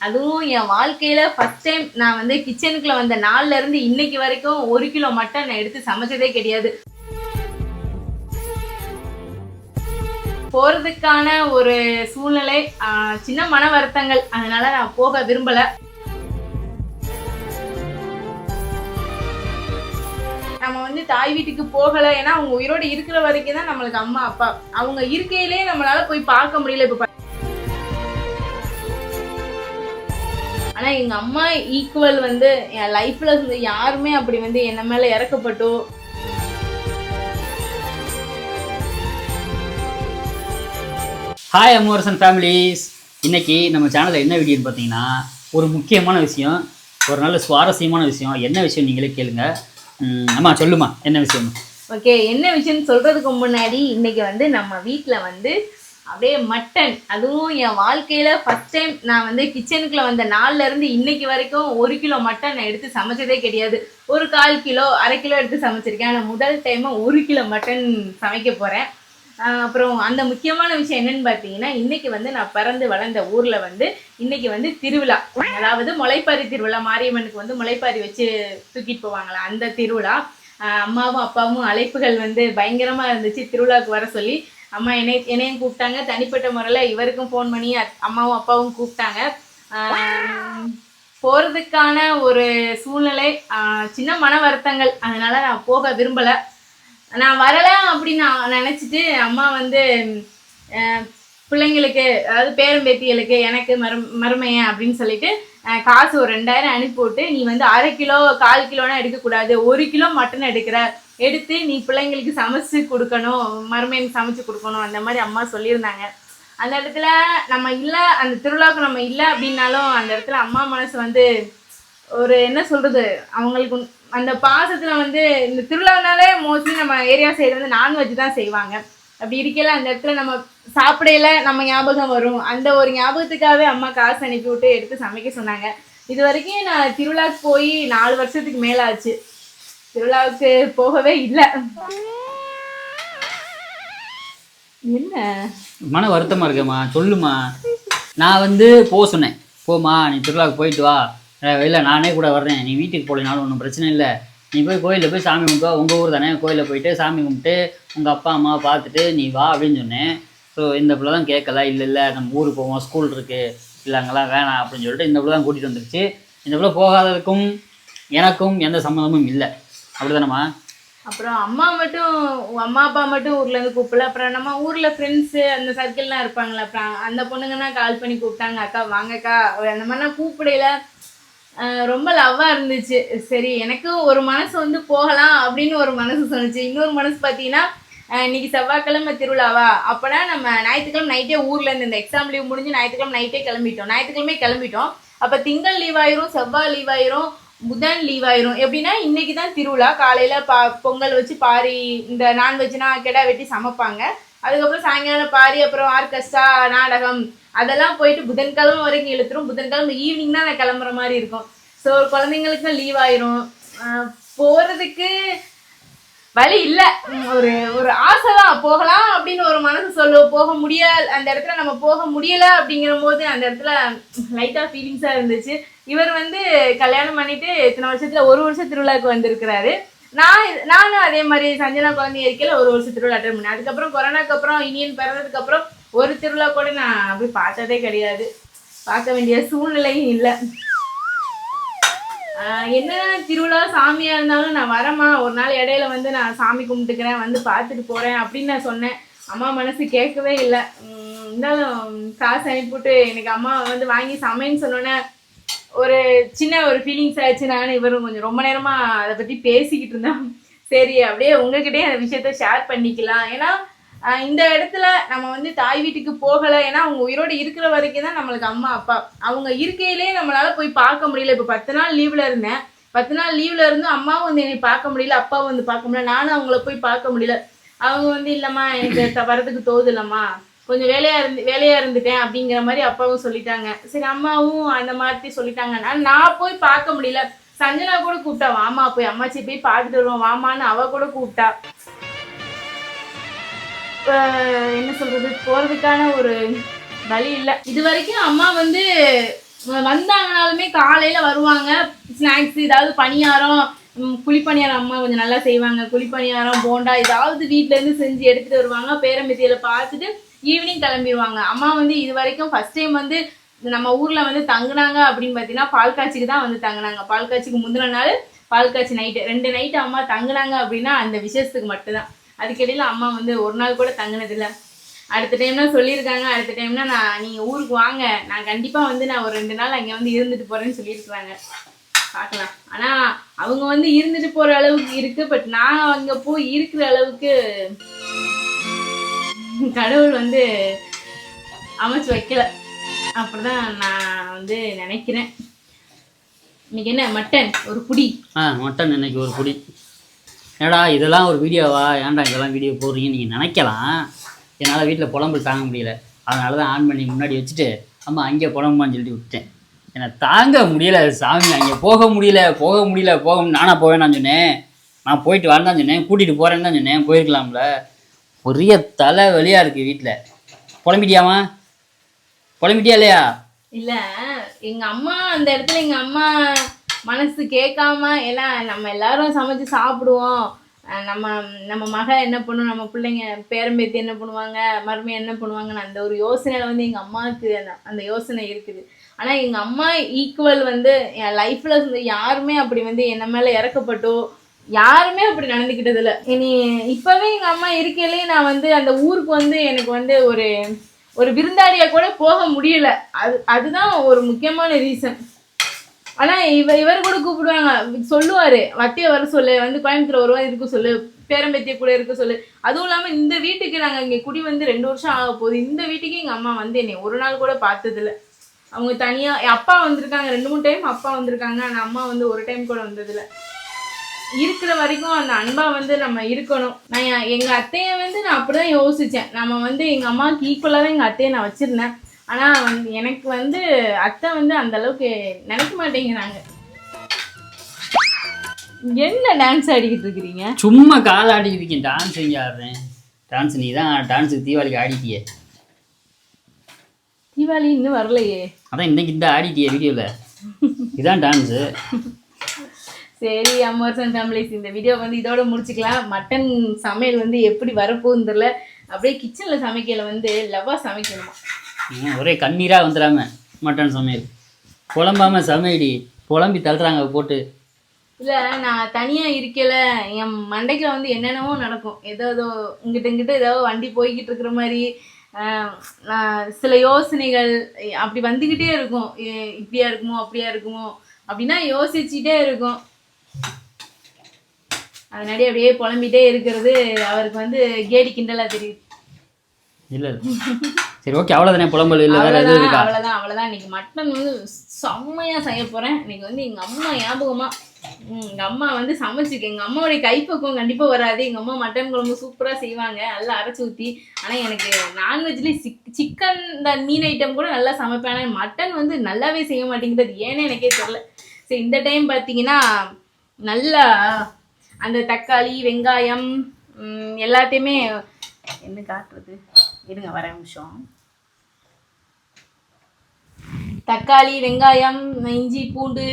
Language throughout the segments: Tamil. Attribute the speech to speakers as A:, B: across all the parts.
A: அதுவும் என் வாழ்க்கையில ஃபர்ஸ்ட் டைம் நான் வந்து கிச்சனுக்குள்ள வந்த நாள்ல இருந்து இன்னைக்கு வரைக்கும் ஒரு கிலோ மட்டன் நான் எடுத்து சமைச்சதே கிடையாது. போறதுக்கான ஒரு சூழ்நிலை ஆஹ், சின்ன மன வருத்தங்கள். அதனால நான் போக விரும்பல. நம்ம வந்து தாய் வீட்டுக்கு போகல. ஏன்னா அவங்க உயிரோடு இருக்கிற வரைக்கும் தான் நம்மளுக்கு அம்மா அப்பா. அவங்க இருக்கையிலே நம்மளால போய் பார்க்க முடியல இப்ப பா- ஆனா எங்க அம்மா ஈக்குவல் வந்து என் லைஃப்ல யாருமே அப்படி வந்து என்ன மேல இறக்கப்பட்டோ
B: ஹாய் அமோரசன் ஃபேமிலிஸ் இன்னைக்கு நம்ம சேனலில் என்ன வீடியோன்னு பார்த்தீங்கன்னா ஒரு முக்கியமான விஷயம் ஒரு நல்ல சுவாரஸ்யமான விஷயம். என்ன விஷயம் நீங்களே கேளுங்க. அம்மா சொல்லுமா என்ன விஷயம்
A: ஓகே என்ன விஷயம்னு சொல்றதுக்கு முன்னாடி இன்னைக்கு வந்து நம்ம வீட்ல வந்து அப்படியே மட்டன் அதுவும் என் வாழ்க்கையில் ஃபஸ்ட் டைம் நான் வந்து கிச்சனுக்குள்ள வந்த நாள்ல இருந்து இன்னைக்கு வரைக்கும் ஒரு கிலோ மட்டன் நான் எடுத்து சமைச்சதே கிடையாது. ஒரு கால் கிலோ அரை கிலோ எடுத்து சமைச்சிருக்கேன். ஆனால் முதல் டைமாக ஒரு கிலோ மட்டன் சமைக்க போகிறேன் அப்புறம் அந்த முக்கியமான விஷயம் என்னன்னு பார்த்தீங்கன்னா இன்னைக்கு வந்து நான் பிறந்து வளர்ந்த ஊரில் வந்து இன்னைக்கு வந்து திருவிழா. அதாவது முளைப்பாரி திருவிழா மாரியம்மனுக்கு வந்து முளைப்பாரி வச்சு தூக்கிட்டு போவாங்களா? அந்த திருவிழா. அம்மாவும் அப்பாவும் அழைப்புகள் வந்து பயங்கரமாக இருந்துச்சு. திருவிழாவுக்கு வர சொல்லி அம்மா என்னை என்னையும் கூப்பிட்டாங்க. தனிப்பட்ட முறையில் இவருக்கும் ஃபோன் பண்ணி அம்மாவும் அப்பாவும் கூப்பிட்டாங்க. போகிறதுக்கான ஒரு சூழ்நிலை சின்ன மன வருத்தங்கள். அதனால் நான் போக விரும்பலை. நான் வரலாம் அப்படின்னு நான் நினச்சிட்டு அம்மா வந்து பிள்ளைங்களுக்கு அதாவது பேரம்பேத்திகளுக்கு எனக்கு மரு மருமையன் அப்படின்னு சொல்லிட்டு காசு ஒரு ரெண்டாயிரம் அனுப்பிவிட்டு நீ வந்து அரை கிலோ கால் கிலோனா எடுக்கக்கூடாது. ஒரு கிலோ மட்டன் எடுக்கிற. எடுத்து நீ பிள்ளைங்களுக்கு சமைச்சு கொடுக்கணும் மருமையன் சமைச்சு கொடுக்கணும் அந்த மாதிரி அம்மா சொல்லியிருந்தாங்க. அந்த இடத்துல நம்ம இல்லை அந்த திருவிழாவுக்கு நம்ம இல்லை அப்படின்னாலும் அந்த இடத்துல அம்மா மனசு வந்து ஒரு என்ன சொல்றது அவங்களுக்கு அந்த பாசத்துல வந்து இந்த திருவிழானாலே மோஸ்ட்லி நம்ம ஏரியா சைடு வந்து நான்வெஜ் தான் செய்வாங்க. அப்படி இருக்கையில் அந்த இடத்துல நம்ம சாப்பிடையில நம்ம ஞாபகம் வரும். அந்த ஒரு ஞாபகத்துக்காகவே அம்மா காசு அனுப்பி விட்டு எடுத்து சமைக்க சொன்னாங்க. இது வரைக்கும் நான் திருவிழாக்கு போய் நாலு வருஷத்துக்கு மேலே ஆச்சு திருவிழாவுக்கு போகவே இல்லை. என்ன?
B: மன வருத்தமாக இருக்கேம்மா. சொல்லுமா நான் வந்து போக சொன்னேன். போமா நீ திருவிழாவுக்கு போயிட்டு வா. இல்லை நானே கூட வர்றேன். நீ வீட்டுக்கு போகலனாலும் ஒன்றும் பிரச்சனை இல்லை. நீ போய் கோயிலில் போய் சாமி கும்பிட்டு வா. உங்கள் ஊர் தானே. கோயிலில் போயிட்டு சாமி கும்பிட்டு உங்கள் அப்பா அம்மா பார்த்துட்டு நீ வா அப்படின்னு சொன்னேன். ஸோ இந்த பிள்ளை தான் கேட்கல. இல்லை இல்லை நம்ம ஊருக்கு போவோம். ஸ்கூல் இருக்குது இல்லை அங்கெல்லாம் வேணாம் அப்படின்னு சொல்லிட்டு இந்த பிள்ளை தான் கூட்டிகிட்டு வந்துருச்சு. இந்த பிள்ளை போகாததுக்கும் எனக்கும் எந்த சம்மந்தமும் இல்லை. அப்படிதானம்மா?
A: அப்புறம் அம்மா மட்டும் அம்மா அப்பா மட்டும் ஊர்ல இருந்து கூப்பிடல. அப்புறம் நம்ம ஊர்ல ஃப்ரெண்ட்ஸு அந்த சர்க்கிள்லாம் இருப்பாங்களே அப்புறம் அந்த பொண்ணுங்கன்னா கால் பண்ணி கூப்பிட்டாங்க அக்கா வாங்கக்கா. அந்த மாதிரிலாம் கூப்பிடையில ரொம்ப லவ்வா இருந்துச்சு. சரி எனக்கும் ஒரு மனசு வந்து போகலாம் அப்படின்னு ஒரு மனசு சொன்னிச்சு இன்னொரு மனசு பார்த்தீங்கன்னா இன்னைக்கு செவ்வாய்க்கிழமை திருவிழாவா? அப்போனா நம்ம ஞாயிற்றுக்கிழமை நைட்டே ஊர்ல இருந்து இந்த எக்ஸாம் லீவ் முடிஞ்சு ஞாயிற்றுக்கிழமை நைட்டே கிளம்பிட்டோம். ஞாயிற்றுக்கிழமை கிளம்பிட்டோம். அப்போ திங்கள் லீவ் ஆயிரும் செவ்வாய் லீவ் ஆயிரும். புதன் லீவ் ஆயிரும். எப்படின்னா இன்னைக்கு தான் திருவிழா. காலையில பா பொங்கல் வச்சு பாரி இந்த நான்வெஜ்னா கெடா வெட்டி சமைப்பாங்க. அதுக்கப்புறம் சாயங்காலம் பாரி அப்புறம் ஆர்கெஸ்ட்ரா நாடகம். அதெல்லாம் போயிட்டு புதன்கிழமை வரைக்கும் இழுத்துரும். புதன்கிழமை ஈவினிங் தான் நான் கிளம்புற மாதிரி இருக்கும். ஸோ குழந்தைங்களுக்கும் லீவ் ஆயிரும். போகிறதுக்கு போறதுக்கு வழி இல்ல. ஒரு ஒரு ஆசை தான். போகலாம் அப்படின்னு ஒரு மனசு சொல்லும் போக முடியல. அந்த இடத்துல நம்ம போக முடியல அப்படிங்கிற போது அந்த இடத்துல லைட்டா ஃபீலிங்ஸா இருந்துச்சு. இவர் வந்து கல்யாணம் பண்ணிட்டு இத்தனை வருஷத்துல ஒரு வருஷம் திருவிழாவுக்கு வந்திருக்கிறாரு. நான் நானும் அதே மாதிரி சஞ்சனா குழந்தை இருக்கையில ஒரு வருஷம் திருவிழா அட்டன் பண்ணேன். அதுக்கப்புறம் கொரோனாக்கு அப்புறம் இனியன் பிறந்ததுக்கு அப்புறம் ஒரு திருவிழா கூட நான் அப்படி பார்த்ததே கிடையாது. பார்க்க வேண்டிய சூழ்நிலையும் இல்லை. என்ன திருவிழா சாமியா இருந்தாலும் நான் வரேம்மா. ஒரு நாள் இடையில வந்து நான் சாமி கும்பிட்டுக்கிறேன் வந்து பார்த்துட்டு போறேன் அப்படின்னு நான் சொன்னேன். அம்மா மனசு கேட்கவே இல்லை. இருந்தாலும் காசு அனுப்பிவிட்டு எனக்கு அம்மா வந்து வாங்கி சமைன்னு சொன்னோன்னே ஒரு சின்ன ஒரு ஃபீலிங்ஸ் ஆயிடுச்சு. நான் இவரும் கொஞ்சம் ரொம்ப நேரமாக அதை பற்றி பேசிக்கிட்டு இருந்தோம். சரி அப்படியே உங்ககிட்டயே அந்த விஷயத்த ஷேர் பண்ணிக்கலாம். ஏன்னா இந்த இடத்துல நம்ம வந்து தாய் வீட்டுக்கு போகலை. ஏன்னா அவங்க உயிரோடு இருக்கிற வரைக்கும் தான் நம்மளுக்கு அம்மா அப்பா. அவங்க இருக்கையிலே நம்மளால போய் பார்க்க முடியல. இப்போ பத்து நாள் லீவ்ல இருந்தேன். பத்து நாள் லீவில் இருந்தும் அம்மாவும் வந்து என்னை பார்க்க முடியல. அப்பாவும் வந்து பார்க்க முடியல. நானும் அவங்கள போய் பார்க்க முடியல. அவங்க வந்து இல்லைம்மா எனக்கு வரதுக்கு தோது இல்லைம்மா. கொஞ்சம் வேலையா இருந்து வேலையா இருந்துட்டேன். அப்படிங்கிற மாதிரி அப்பாவும் சொல்லிட்டாங்க. சரி அம்மாவும் அந்த மாதிரி சொல்லிட்டாங்க. நான் நான் போய் பார்க்க முடியல. சஞ்சனா கூட கூப்பிட்டா வாமா போய் அம்மாச்சி போய் பார்த்துட்டு வருவோம். வாமான்னு அவ கூட கூப்பிட்டா. என்ன சொல்றது போறதுக்கான ஒரு வழி இல்லை. இது வரைக்கும் அம்மா வந்து வந்தாங்கனாலுமே காலையில வருவாங்க. ஸ்நாக்ஸ் ஏதாவது பணியாரம் குழிப்பணியாரம் அம்மா கொஞ்சம் நல்லா செய்வாங்க. குழிப்பணியாரம் போண்டா ஏதாவது வீட்டிலேருந்து இருந்து செஞ்சு எடுத்துட்டு வருவாங்க. பேரம்பத்தியில பார்த்துட்டு ஈவினிங் கிளம்பிடுவாங்க. அம்மா வந்து இது வரைக்கும் ஃபர்ஸ்ட் டைம் வந்து நம்ம ஊர்ல வந்து தங்குனாங்க அப்படின்னு பார்த்தீங்கன்னா பால்காட்சிக்கு தான் வந்து தங்குனாங்க. பால்காட்சிக்கு முந்தின நாள் பால்காட்சி நைட்டு ரெண்டு நைட்டு அம்மா தங்குனாங்க அப்படின்னா அந்த விசேஷத்துக்கு மட்டும்தான். அதுக்கிடையில் அம்மா வந்து ஒரு நாள் கூட தங்கினதில்லை. அடுத்த டைம்னா சொல்லியிருக்காங்க. அடுத்த டைம்னா நான் நீங்கள் ஊருக்கு வாங்க. நான் கண்டிப்பாக வந்து நான் ஒரு ரெண்டு நாள் அங்கே வந்து இருந்துட்டு போகிறேன்னு சொல்லியிருக்கிறாங்க. பார்க்கலாம். ஆனால் அவங்க வந்து இருந்துட்டு போகிற அளவுக்கு இருக்கு. பட் நான் அங்கே போய் இருக்கிற அளவுக்கு கடவுள் வந்து அமைச்சு வைக்கல. அப்படிதான் நான் வந்து நினைக்கிறேன். இன்னைக்கு என்ன? மட்டன். ஒரு புடி.
B: ஆ மட்டன் இன்னைக்கு ஒரு குடி ஏடா இதெல்லாம் ஒரு வீடியோவா? ஏன்டா இதெல்லாம் வீடியோ போடுறீங்கன்னு நீங்கள் நினைக்கலாம். என்னால் வீட்டில் புலம்பல் தாங்க முடியல. அதனால தான் ஆன் பண்ணி முன்னாடி வச்சுட்டு அம்மா அங்கே புலம்புமான்னு சொல்லிட்டு விட்டேன் என்னை தாங்க முடியல சாமி. அங்கே போக முடியல போக முடியல போக நானாக நானா போவேன் நான் சொன்னேன். நான் போயிட்டு வரேன் தான் சொன்னேன். கூட்டிகிட்டு போகிறேன்னு தான் சொன்னேன். போயிருக்கலாம்ல. பெரிய தலை வலியாக இருக்குது வீட்டில் புலம்பிட்டியாமா புலம்பிட்டியா இல்லையா?
A: இல்லை எங்கள் அம்மா அந்த இடத்துல எங்கள் அம்மா மனசு கேட்காம எல்லாம் நம்ம எல்லாரும் சமைச்சு சாப்பிடுவோம். நம்ம நம்ம மக என்ன பண்ணும்? நம்ம பிள்ளைங்க பேரம்பேத்தி என்ன பண்ணுவாங்க? மருமையை என்ன பண்ணுவாங்கன்னு அந்த ஒரு யோசனையில் வந்து எங்கள் அம்மாவுக்கு அந்த அந்த யோசனை இருக்குது. ஆனால் எங்கள் அம்மா ஈக்குவல் வந்து என் லைஃப்பில் வந்து யாருமே அப்படி வந்து என்ன மேலே இறக்கப்பட்டோ யாருமே அப்படி நடந்துக்கிட்டதில்ல இனி இப்போவே எங்கள் அம்மா இருக்கையிலே நான் வந்து அந்த ஊருக்கு வந்து எனக்கு வந்து ஒரு ஒரு விருந்தாளியாக கூட போக முடியல. அது அதுதான் ஒரு முக்கியமான ரீசன் ஆனா இவ இவர் கூட கூப்பிடுவாங்க. சொல்லுவாரு. வத்திய வர சொல்லு வந்து கோயம்புத்தூர் வருவா இருக்க சொல்லு பேரம்பேத்திய கூட இருக்க சொல்லு. அதுவும் இல்லாம இந்த வீட்டுக்கு நாங்க இங்க குடி வந்து ரெண்டு வருஷம் ஆக போகுது. இந்த வீட்டுக்கு எங்க அம்மா வந்து என்னை ஒரு நாள் கூட பார்த்தது இல்ல அவங்க தனியா என் அப்பா வந்திருக்காங்க. ரெண்டு மூணு டைம் அப்பா வந்திருக்காங்க. ஆனா அம்மா வந்து ஒரு டைம் கூட வந்ததில்லை. இருக்கிற வரைக்கும் அந்த அன்பா வந்து நம்ம இருக்கணும். நான் எங்க அத்தைய வந்து நான் அப்படிதான் யோசிச்சேன். நம்ம வந்து எங்க அம்மாவுக்கு ஈக்குவலா தான் எங்க அத்தையை நான் வச்சிருந்தேன். ஆனா வந்து எனக்கு வந்து அத்தை வந்து அந்த அளவுக்கு நினைக்க மாட்டேங்கிறாங்க. என்ன டான்ஸ் ஆடிக்கிட்டு இருக்கிறீங்க?
B: சும்மா கால் ஆடிக்கிட்டு இருக்கேன். டான்ஸ் எங்கே ஆடுறேன். டான்ஸ் நீ தான் டான்ஸுக்கு தீபாவளிக்கு ஆடிட்டியே.
A: தீபாவளி இன்னும் வரலையே.
B: அதான் இன்னைக்கு இந்த ஆடிட்டியே வீடியோவில் இதான் டான்ஸு
A: சரி அம்மர்சன் ஃபேமிலிஸ் இந்த வீடியோ வந்து இதோட முடிச்சுக்கலாம். மட்டன் சமையல் வந்து எப்படி வரப்போகுதுன்னு தெரியல. அப்படியே கிச்சனில் சமைக்கல வந்து லவ்வா சமைக்கணுமா.
B: ஒரே கண்ணீராக வந்துடாம மட்டன் சமையல் புலம்பாம சமையடி புலம்பி தள்ளுறாங்க போட்டு.
A: இல்லை நான் தனியாக இருக்கல என் மண்டைக்குள்ள வந்து என்னென்னவோ நடக்கும். ஏதோ ஏதோ இங்கிட்ட இங்கிட்ட ஏதோ வண்டி போய்கிட்டு இருக்கிற மாதிரி நான் சில யோசனைகள் அப்படி வந்துக்கிட்டே இருக்கும். இப்படியா இருக்குமோ அப்படியா இருக்குமோ அப்படின்னா யோசிச்சுட்டே இருக்கும். அதனாடி அப்படியே புலம்பிட்டே இருக்கிறது அவருக்கு வந்து கேடி கிண்டலா தெரியுது.
B: இல்லை. சரி ஓகே அவ்வளோதானே புலம்பல் இல்லை வேறு எதுவும் இருக்கா?
A: அவ்வளோதான் அவ்வளோதான் இன்னைக்கு மட்டன் வந்து செம்மையாக செய்ய போகிறேன் இன்னைக்கு வந்து எங்கள் அம்மா ஞாபகமாக எங்கள் அம்மா வந்து சமைச்சுக்கு எங்கள் அம்மாவுடைய கைப்பக்குவம் கண்டிப்பாக வராது. எங்கள் அம்மா மட்டன் குழம்பு சூப்பராக செய்வாங்க. நல்லா அரைச்சி ஊற்றி ஆனால் எனக்கு நான்வெஜ்லேயே சிக் சிக்கன் இந்த மீன் ஐட்டம் கூட நல்லா சமைப்பேன். ஆனால் மட்டன் வந்து நல்லாவே செய்ய மாட்டேங்குது. ஏன்னு எனக்கே தெரில சரி இந்த டைம் பார்த்தீங்கன்னா நல்லா அந்த தக்காளி வெங்காயம் எல்லாத்தையுமே என்ன காட்டுறது? இருங்க ஒரு நிமிஷம். தக்காளி வெங்காயம் இஞ்சி பூண்டு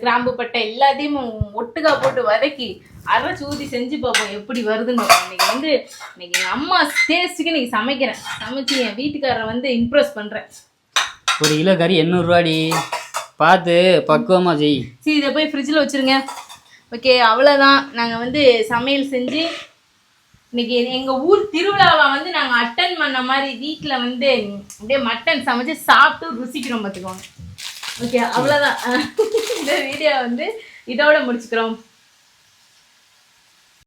A: கிராம்பு பட்டை எல்லாத்தையும் ஒட்டுக்கா போட்டு வதக்கி அரைச்சி ஊற்றி செஞ்சு பார்ப்போம் எப்படி வருதுன்னு. இன்னைக்கு வந்து இன்னைக்கு எங்கள் அம்மா டேஸ்ட்டுக்கு இன்னைக்கு சமைக்கிறேன். சமைச்சு என் வீட்டுக்காரரை வந்து இம்ப்ரெஸ் பண்ணுறேன்
B: ஒரு கிலோ கறி எண்ணூறுரூவாடி பார்த்து பக்குவமாக செய்.
A: சரி இதை போய் ஃப்ரிட்ஜில் வச்சுருங்க. ஓகே அவ்வளோதான் நாங்கள் வந்து சமையல் செஞ்சு இன்னைக்கு எங்கள் ஊர் திருவிழாவை வந்து நாங்கள் அட்டன் பண்ண மாதிரி வீட்டில் வந்து அப்படியே மட்டன் சமைச்சு சாப்பிட்டு ருசிக்கிறோம் பார்த்துக்கோங்க ஓகே அவ்வளோதான் இந்த வீடியோ வந்து இதோட முடிச்சுக்கிறோம்.